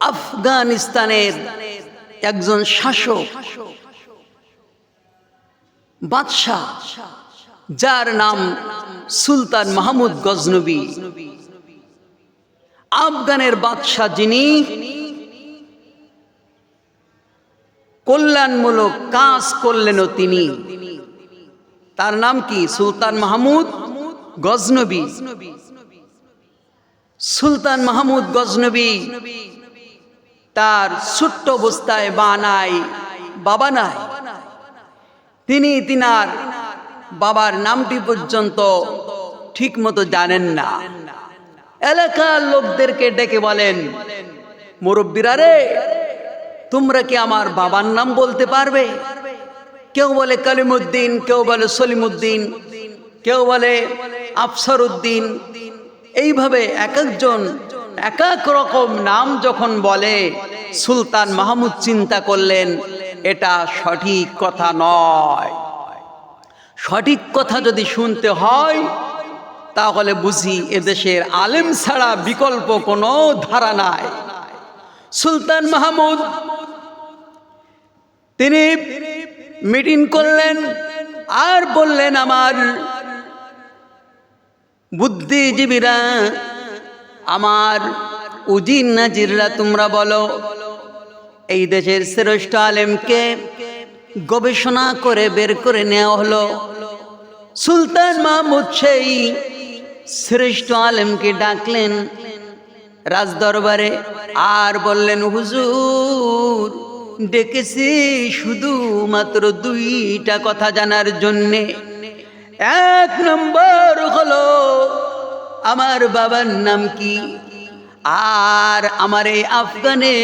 আফগানিস্তানের একজন শাসক, বাদশাহ, যার নাম সুলতান মাহমুদ গজনবী। আফগানের বাদশাহ যিনি কল্যাণমূলক কাজ করলেনও তিনি। তার নাম কি? সুলতান মাহমুদ গজনবী। সুলতান মাহমুদ গজনবী তার ছোট্ট অবস্থায় বানাই বাবা নাই। তিনি তিনার বাবার নামটি পর্যন্ত ঠিক মতো জানেন না। এলাকার লোকদেরকে ডেকে বলেন, মুরব্বীরা রে, তোমরা কি আমার বাবার নাম বলতে পারবে? কেউ বলে কালিমুদ্দিন, কেউ বলে সলিমুদ্দিন, কেউ বলে আফসর উদ্দিন এইভাবে এক একজন এক এক রকম নাম যখন বলে, সুলতান মাহমুদ চিন্তা করলেন, এটা সঠিক কথা নয়। সঠিক কথা যদি শুনতে হয়, তাহলে বুঝি এদেশের আলেম ছাড়া বিকল্প কোনো ধারা নাই। সুলতান মাহমুদ, তিনি মিটিং করলেন আর বললেন, আমার বুদ্ধিজীবীরা আমার উজির নাজিররা তোমরা বলো, এই দেশের শ্রেষ্ঠ আলেমকে গবেষণা করে বের করে নেওয়া হলো। সুলতান মাহমুদ সেই শ্রেষ্ঠ আলেমকে ডাকলেন রাজদরবারে, আর বললেন, হুজুর, ডেকেছি শুধু মাত্র দুইটা কথা জানার জন্যে। এক নম্বর হলো আমার বাবার নাম কি? আর আমার এই আফগানে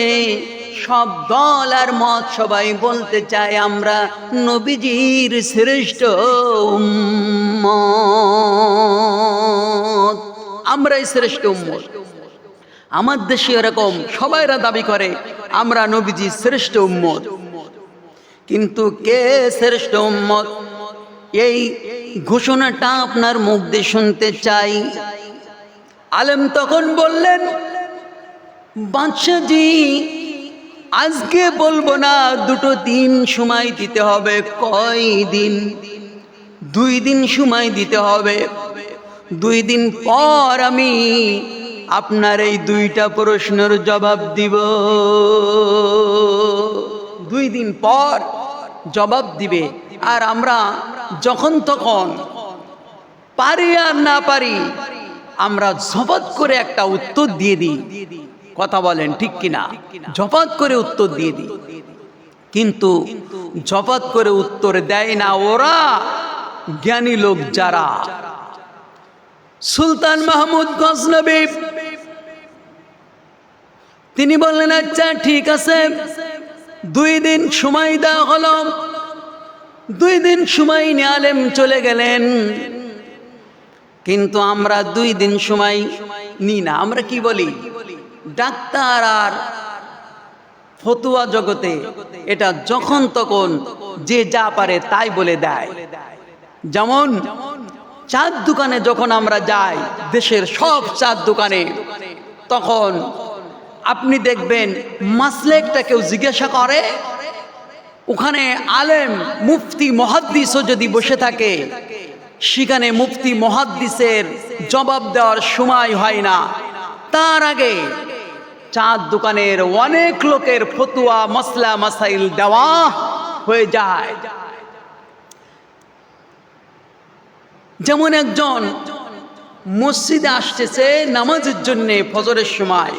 সব দল আর মত সবাই বলতে চায় আমরা নবীজির শ্রেষ্ঠ আমরাই শ্রেষ্ঠ উম্মত। আমার দেশে এরকম সবাইরা দাবি করে, আমরা নবীজি শ্রেষ্ঠ উম্মত। কিন্তু কে শ্রেষ্ঠ উম্মত? এই ঘোষণাটা আপনার মুখ দিয়ে শুনতে চাই। আলেম তখন বললেন বাদশাহজি আজকে বলব না, দুটো দিন সময় দিতে হবে, কয় দিন? দুই দিন সময় দিতে হবে। দুই দিন পর আমি আপনার এই দুইটা প্রশ্নের জবাব দিব। দুই দিন পর জবাব দিবে। আর আমরা যখন তখন পারি আর না পারি আমরা জবাব করে একটা উত্তর দিয়ে দিই। কথা বলেন, ঠিক কিনা? জপাত করে উত্তর দিয়ে দিই। কিন্তু জপাত করে উত্তর দেয় না ওরা জ্ঞানী লোক যারা। সুলতান মাহমুদ গজনবী, তিনি বললেন আচ্ছা ঠিক আছে। দুই দিন সময় দেওয়া হলো। দুই দিন সময় নিয়ে আলেম চলে গেলেন। কিন্তু আমরা দুই দিন সময় নিই না। আমরা কি বলি? ডাক্তার আর ফতুয়া জগতে এটা যখন তখন যে যা পারে তাই বলে দেয়। যেমন চার দোকানে যখন আমরা যাই দেশের সব চার দোকানে, তখন আপনি দেখবেন মাসলেকটা কেউ জিজ্ঞাসা করে, ওখানে আলেম, মুফতি, মহাদ্দিসও যদি বসে থাকে সেখানে মুফতি মহাদ্দিসের জবাব দেওয়ার সময় হয় না। তার আগে চাঁদ দোকানের অনেক লোকের ফতুয়া মশলা মাসাইল দেওয়া হয়ে যায়। যেমন একজন মসজিদে আসতেছে নামাজের জন্য ফজরের সময়।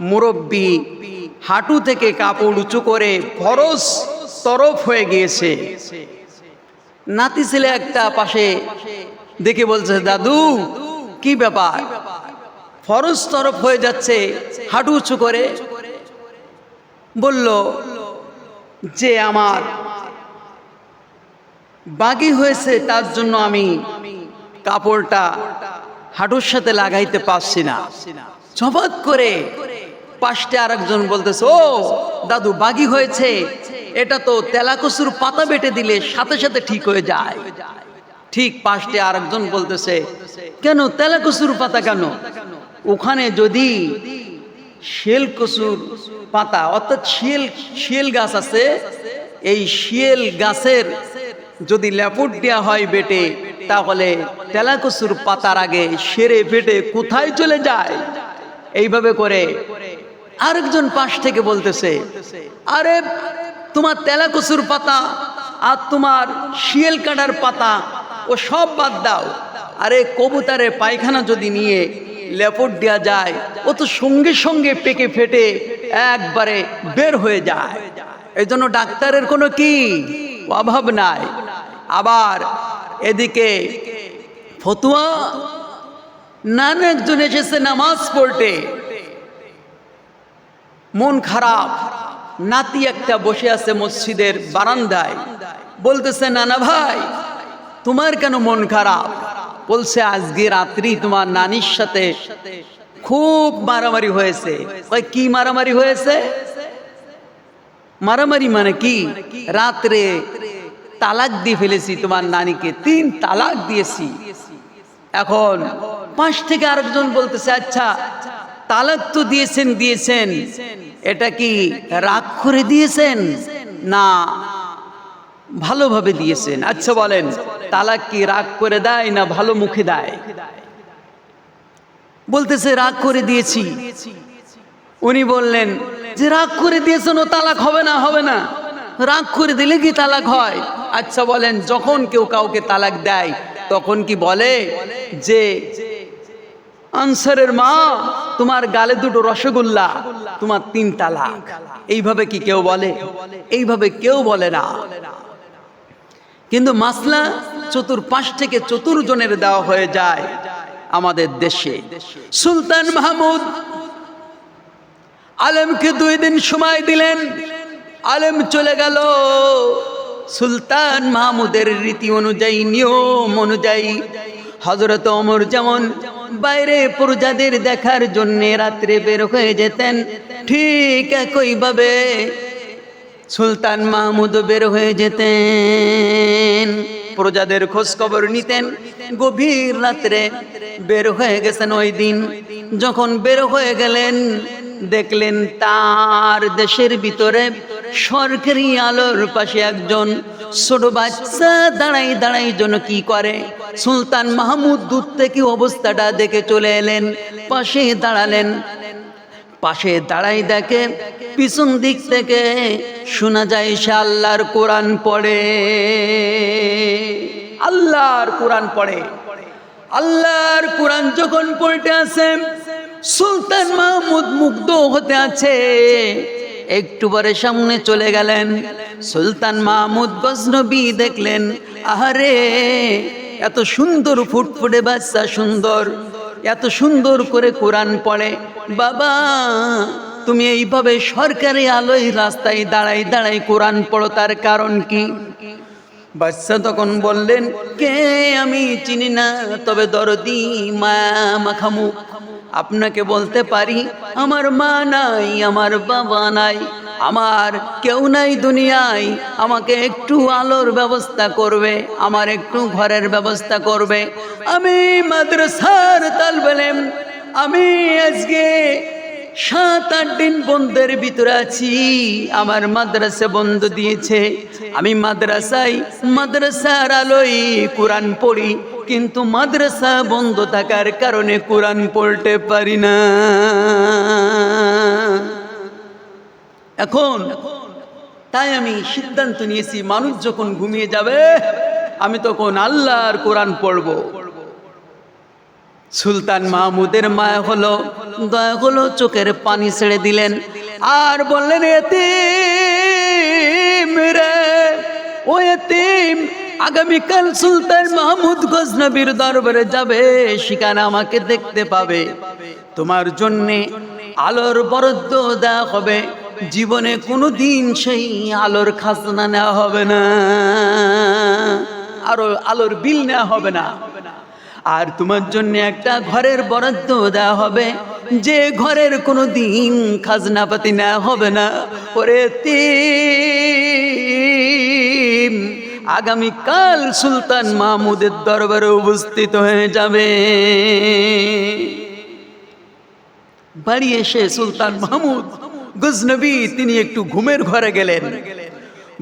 মুরব্বী হাঁটু থেকে কাপড় উঁচু করে ফরস তরফ হয়ে গিয়েছে। নাতি ছেলে একটা পাশে দেখে বলছে, দাদু, কি ব্যাপার? ফরজ তরফ হয়ে যাচ্ছে, হাঁটু উঁচু করে। বলল, যে আমার বাগি হয়েছে, তার জন্য আমি কাপড়টা হাঁটুর সাথে লাগাইতে পারছি না। জবাত করে পাশে আরেকজন বলতেছে, ও, দাদু বাগি হয়েছে এটা তো তেলাকসুর পাতা বেটে দিলে সাথে সাথে ঠিক হয়ে যায়। ঠিক পাশে আরেকজন বলতেছে, কেন তেলাকসুর পাতা কেন? ওখানে যদি শিয়েল কচুর পাতা, অর্থাৎ শিয়েল শিয়েল গাছ আছে, এই শিয়েল গাছের যদি লেপুট দেওয়া হয় বেটে, তাহলে তেলাকসুর পাতার আগে সেরে বেটে কোথায় চলে যায়? এইভাবে করে আরেকজন পাশ থেকে বলতেছে, আরে তোমার তেলাকসুর পাতা আর তোমার শিয়েল কাটার পাতা, ও সব বাদ দাও। আরে কবুতারে পায়খানা যদি নিয়ে লেপট দেওয়া যায়, ও তো সঙ্গে সঙ্গে পেকে ফেটে একবারে বের হয়ে যায়। এই জন্য ডাক্তারের কোনো কি অভাব নাই। আবার এদিকে ফতুয়া নান একজন এসেছে নামাজ পড়তে। মন খারাপ নাতি একটা বসে আছে মসজিদের বারান্দায়। বলতেছে, নানা ভাই, তোমার কেন মন খারাপ? বলছে, আজকে রাত্রি তোমার নানির সাথে খুব মারামারি হয়েছে। কি মারামারি হয়েছে? মারামারি মানে কি? রাত্রে তালাক দিয়ে ফেলেছি তোমার নানিকে, তিন তালাক দিয়েছি। এখন পাঁচ থেকে আরেকজন বলতেছে আচ্ছা তালাক তো দিয়েছেন দিয়েছেন। এটা কি রাগ করে দিয়েছেন? না। ভালোভাবে দিয়েছেন। আচ্ছা বলেন, তালাক কি রাগ করে দেয় না ভালো মুখে দেয়? বলতেছে, রাগ করে দিয়েছি। উনি বললেন, যে রাগ করে দিয়েছেন, ও তালাক হবে না হবে না। রাগ করে দিলে কি তালাক হয়? আচ্ছা বলেন, যখন কেউ কাউকে তালাক দেয়, তখন কি বলে? যে আনসারের মা, তোমার গালে দুটো রসগোল্লা, তোমার তিন তালাক এইভাবে কি কেউ বলে? এইভাবে কেউ বলে না। কিন্তু মাসলা চতুর্পাশ থেকে চতুর্জনের দেওয়া হয়ে যায় আমাদের দেশে। সুলতান মাহমুদ আলেমকে দুই দিন সময় দিলেন। আলেম চলে গেল। সুলতান মাহমুদের রীতি অনুযায়ী, নিয়ম অনুযায়ী হজরত অমর যেমন বাইরে প্রজাদের দেখার জন্যে রাত্রে বের হয়ে যেতেন, ঠিক একইভাবে সুলতান মাহমুদ বের হয়ে যেতেন। প্রজাদের খোঁজ খবর নিতেন। গভীর রাত্রে বের হয়ে গেছেন ওই দিন। যখন বের হয়ে গেলেন, দেখলেন তার দেশের ভিতরে সরকারি আলোর পাশে একজন ছোট বাচ্চা দাঁড়াই দাঁড়াই জন্য কি করে। সুলতান মাহমুদ দূর থেকে অবস্থাটা দেখে চলে এলেন, পাশে দাঁড়ালেন। পাশে দাঁড়াই দেখে, পিছন দিক থেকে শোনা যায় সে আল্লাহর কোরআন পড়ে। আল্লাহর কোরআন পড়ে। আল্লাহর কোরআন যখন পড়তে আসে, সুলতান মাহমুদ মুগ্ধ হতে আছে। একটু পরে সামনে চলে গেলেন। সুলতান মাহমুদ গজনবী দেখলেন, আহারে, এত সুন্দর ফুটফুটে বাচ্চা সুন্দর, এত সুন্দর করে কোরআন পড়ে। বাবা, তুমি এইভাবে সরকারি আলোয় রাস্তায় দাঁড়াই দাঁড়াই কোরআন পড়ো, তার কারণ কি? বাচ্চা তখন বললেন, কে আমি চিনি না, তবে দরদি মা মাখামু। আপনাকে বলতে পারি, আমার মা নাই, আমার বাবা নাই, আমার কেউ নাই দুনিয়ায়, আমাকে একটু আলোর ব্যবস্থা করবে, আমার একটু ঘরের ব্যবস্থা করবে। আমি মাদ্রাসার তালবেলেম আমি আজকে সাত, আট দিন বন্ধের ভিতরে আছি। আমার মাদ্রাসা বন্ধ দিয়েছে। আমি মাদ্রাসায় মাদ্রাসার আলোয় কোরআন পড়ি, কিন্তু মাদ্রাসা বন্ধ থাকার কারণে কোরআন পড়তে পারি না। এখন তাই আমি সিদ্ধান্ত নিয়েছি, মানুষ যখন ঘুমিয়ে যাবে, আমি তখন আল্লাহর কোরআন পড়ব। সুলতান মাহমুদের মায়া হলো, দয়া হলো, চোখের পানি ছেড়ে দিলেন। আর বললেন, এতিম রে, ও এতিম, আগামীকাল সুলতান মাহমুদ গজনবীর দরবারে যাবে, সেখানে আমাকে দেখতে পাবে। তোমার জন্যে আলোর বরাদ্দ দেওয়া হবে, জীবনে কোনো দিন সেই আলোর খাজনা নেওয়া হবে না, আরও আলোর বিল নেওয়া হবে না। আর তোমার জন্য একটা ঘরের বরাদ্দ দেওয়া হবে। যে ঘরের কোনো দিন খাজনা পাতি নেওয়া হবে না। ওরে তিম, আগামীকাল সুলতান মাহমুদের দরবারে উপস্থিত হয়ে যাবে। বাড়ি এসে সুলতান মাহমুদ, গজনবী, তিনি একটু ঘুমের ঘরে গেলেন।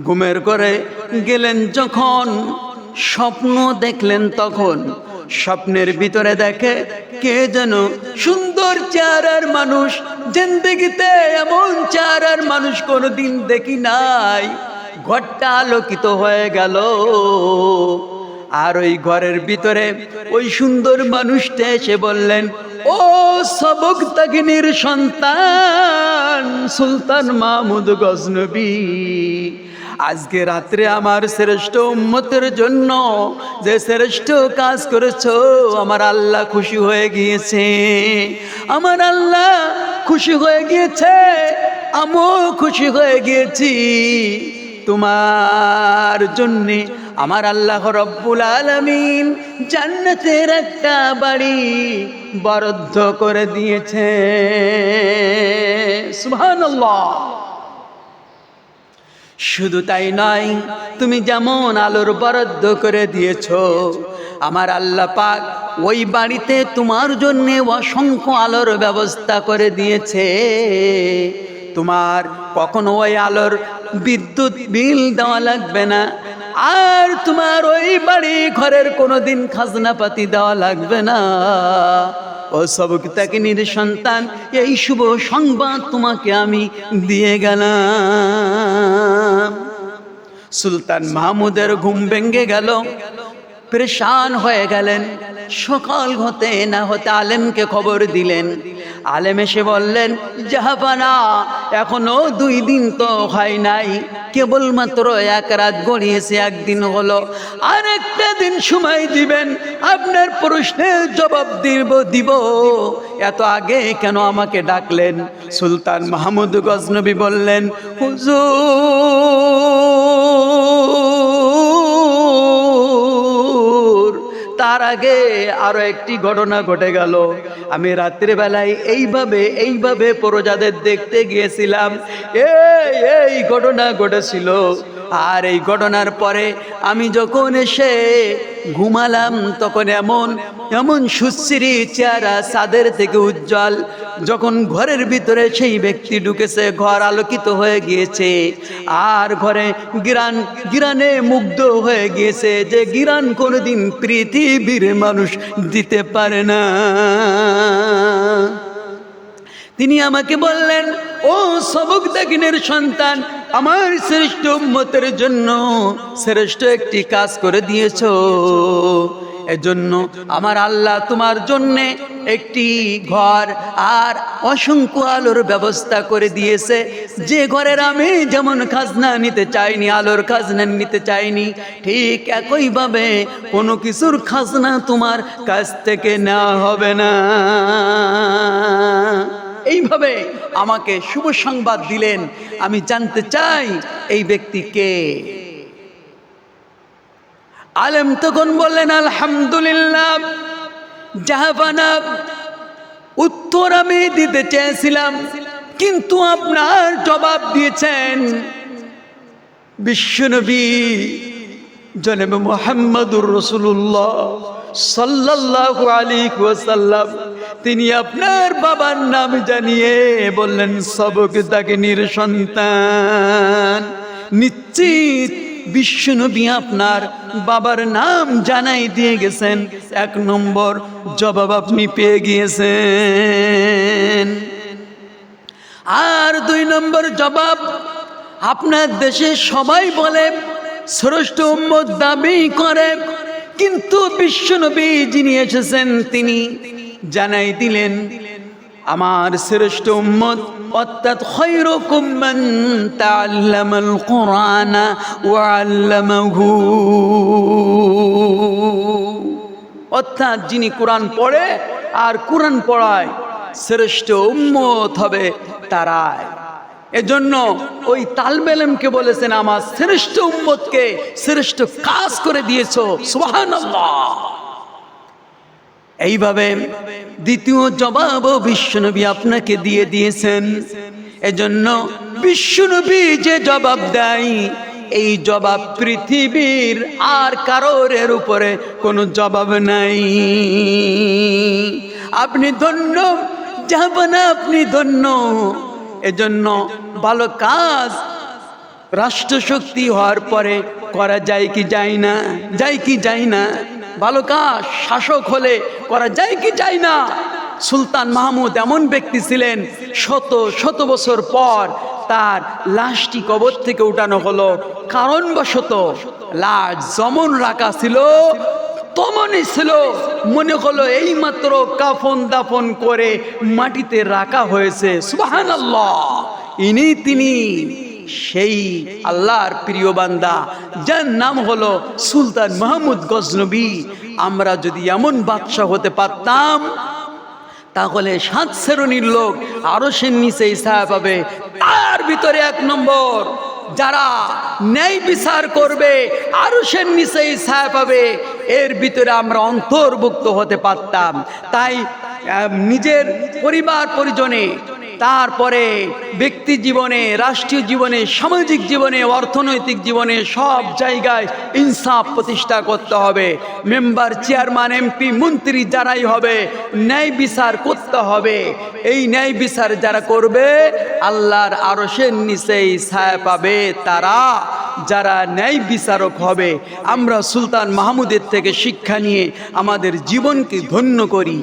ঘুমের ঘরে গেলেন যখন স্বপ্ন দেখলেন তখন। স্বপ্নের ভিতরে দেখে কে যেন সুন্দর চেহারার মানুষ, জিন্দগিতে এমন চেহারার মানুষ কোনোদিন দেখি নাই। ঘরটা আলোকিত হয়ে গেল। আর ওই ঘরের ভিতরে ওই সুন্দর মানুষটা এসে বললেন, ও সবক তাগিনীর সন্তান, সুলতান মাহমুদ গজনবী। আজকে রাত্রে আমার শ্রেষ্ঠ উম্মতের জন্য যে শ্রেষ্ঠ কাজ করেছ, আমার আল্লাহ খুশি হয়ে গিয়েছে। আমার আল্লাহ খুশি হয়ে গিয়েছে, আমিও খুশি হয়ে গিয়েছি। তোমার জন্যে আমার আল্লাহ রব্বুল আলমিন জান্নাতের একটা বাড়ি বরাদ্দ করে দিয়েছে। সুবহানাল্লাহ। শুধু তাই নয়, তুমি যেমন আলোর বরাদ্দ করে দিয়েছ, আমার আল্লাহ পাক ওই বাড়িতে তোমার জন্যে অসংখ্য আলোর ব্যবস্থা করে দিয়েছে। তোমার কখনো ওই আলোর বিদ্যুৎ বিল দেওয়া লাগবে না, আর তোমার ওই বাড়ি ঘরের কোনো দিন খাজনাপাতি দেওয়া লাগবে না। ও সবক তাকিনীর সন্তান, এই শুভ সংবাদ তোমাকে আমি দিয়ে গেলাম। সুলতান মাহমুদের ঘুম ভেঙ্গে গেল। পরেশান হয়ে গেলেন। সকাল হতে না হতে আলেমকে খবর দিলেন। আলেম এসে বললেন, জাহাপানা, এখনও দুই দিন তো হয় নাই। কেবলমাত্র এক রাত গড়িয়েছে, একদিন হলো। আর একটা দিন সময় দিবেন, আপনার প্রশ্নের জবাব দিব দিব। এত আগে কেন আমাকে ডাকলেন? সুলতান মাহমুদ গজনবী বললেন, হুজুর তার আগে আরও একটি ঘটনা ঘটে গেল। আমি রাত্রিবেলায় এইভাবে এইভাবে প্রজাদের দেখতে গিয়েছিলাম। এই এই ঘটনা ঘটেছিল। আর এই ঘটনার পরে আমি যখন এসে ঘুমালাম তখন এমন এমন সুশ্রী চেহারা সাদের থেকে উজ্জ্বল। যখন ঘরের ভিতরে সেই ব্যক্তি ঢুকেছে, ঘর আলোকিত হয়ে গিয়েছে। আর ঘরে গিরান, গিরানে মুগ্ধ হয়ে গিয়েছে যে গিরান কোনোদিন পৃথিবীর মানুষ দিতে পারে না। তিনি আমাকে বললেন ও সবক দাকিনের সন্তান, আমার শ্রেষ্ঠ উম্মতের জন্য শ্রেষ্ঠ একটি কাজ করে দিয়েছ। এজন্য আমার আল্লাহ তোমার জন্যে একটি ঘর আর অসংখ্য আলোর ব্যবস্থা করে দিয়েছে। যে ঘরের আমি যেমন খাজনা নিতে চাইনি, আলোর খাজনা নিতে চাইনি, ঠিক একইভাবে কোনো কিছুর খাজনা তোমার কাছ থেকে নেওয়া হবে না। এইভাবে আমাকে শুভ সংবাদ দিলেন। আমি জানতে চাই এই ব্যক্তিকে আলেম তখন বললেন, আলহামদুলিল্লাহ, জাহাবানা, উত্তর আমি দিতে চেয়েছিলাম, কিন্তু আপনার জবাব দিয়েছেন বিশ্বনবী জনেব মোহাম্মদুর রসুল্লাহ সাল্লাল্লাহু আলাইহি ওয়াসাল্লাম। তিনি আপনার বাবার নাম জানিয়ে বললেন, সবক তাকে নির সন্তান। নিশ্চিত বিশ্বনবী আপনার বাবার নাম জানাই দিয়ে গেছেন। এক নম্বর জবাব আপনি পেয়ে গিয়েছেন। আর দুই নম্বর জবাব আপনার দেশে সবাই বলে শ্রেষ্ঠ উম্মত দাবি করে। কিন্তু বিশ্বনবী যিনি এসেছেন, তিনি জানাই দিলেন, আমার শ্রেষ্ঠ উম্মত, অর্থাৎ খৈরকুম মান তাআল্লামাল কুরআন ওয়া আল্লামাহু। অর্থাৎ যিনি কোরআন পড়ে আর কোরআন পড়ায় শ্রেষ্ঠ উম্মত হবে তারাই। এজন্য ওই তালবেলেমকে বলেছেন, আমার শ্রেষ্ঠ উম্মতকে শ্রেষ্ঠ কাজ করে দিয়েছ, সুবহানাল্লাহ। এইভাবে দ্বিতীয় জবাবও বিশ্বনবী আপনাকে দিয়ে দিয়েছেন। এজন্য বিশ্বনবী যে জবাব দেয়, এই জবাব পৃথিবীর আর কারোর এর উপরে কোনো জবাব নাই। আপনি ধন্য যাবনা আপনি ধন্য। এজন্য ভালো কাজ রাষ্ট্রশক্তি হওয়ার পরে করা যায় কি যায় না, যায় কি যায় না। ভালো কাজ, শাসক হলে করা যায় কি যায় না? সুলতান মাহমুদ এমন ব্যক্তি ছিলেন, শত শত বছর পর তার লাশটি কবর থেকে উঠানো হলো। কারণবশত লাশ যেমন রাখা ছিল, তমনই ছিল। মনে হলো এই মাত্র কাফন দাফন করে মাটিতে রাখা হয়েছে। আল্লাহ ইনি, তিনি সেই আল্লাহর প্রিয় বান্দা, যার নাম হলো সুলতান মাহমুদ গজনবী। আমরা যদি এমন বাদশাহ হতে পারতাম, তাহলে সাত শ্রেণির লোক আরও সে নিচে ইচ্ছা পাবে। তার ভিতরে এক নম্বর, যারা ন্যায় বিচার করবে আরও সে নিচে ইচ্ছা পাবে। এর ভিতরে আমরা অন্তর্ভুক্ত হতে পারতাম। তাই নিজের পরিবার পরিজনে তারপরে ব্যক্তি জীবনে, রাষ্ট্রীয় জীবনে, সামাজিক জীবনে, অর্থনৈতিক জীবনে সব জায়গায় ইনসাফ প্রতিষ্ঠা করতে হবে। মেম্বার, চেয়ারম্যান, এমপি, মন্ত্রী যারাই হবে, ন্যায় বিচার করতে হবে। এই ন্যায় বিচার যারা করবে, আল্লাহর আরশের নিচেই ছায়া পাবে তারা। যারা ন্যায় বিচারক হবে, আমরা সুলতান মাহমুদের থেকে শিক্ষা নিয়ে আমাদের জীবনকে ধন্য করি।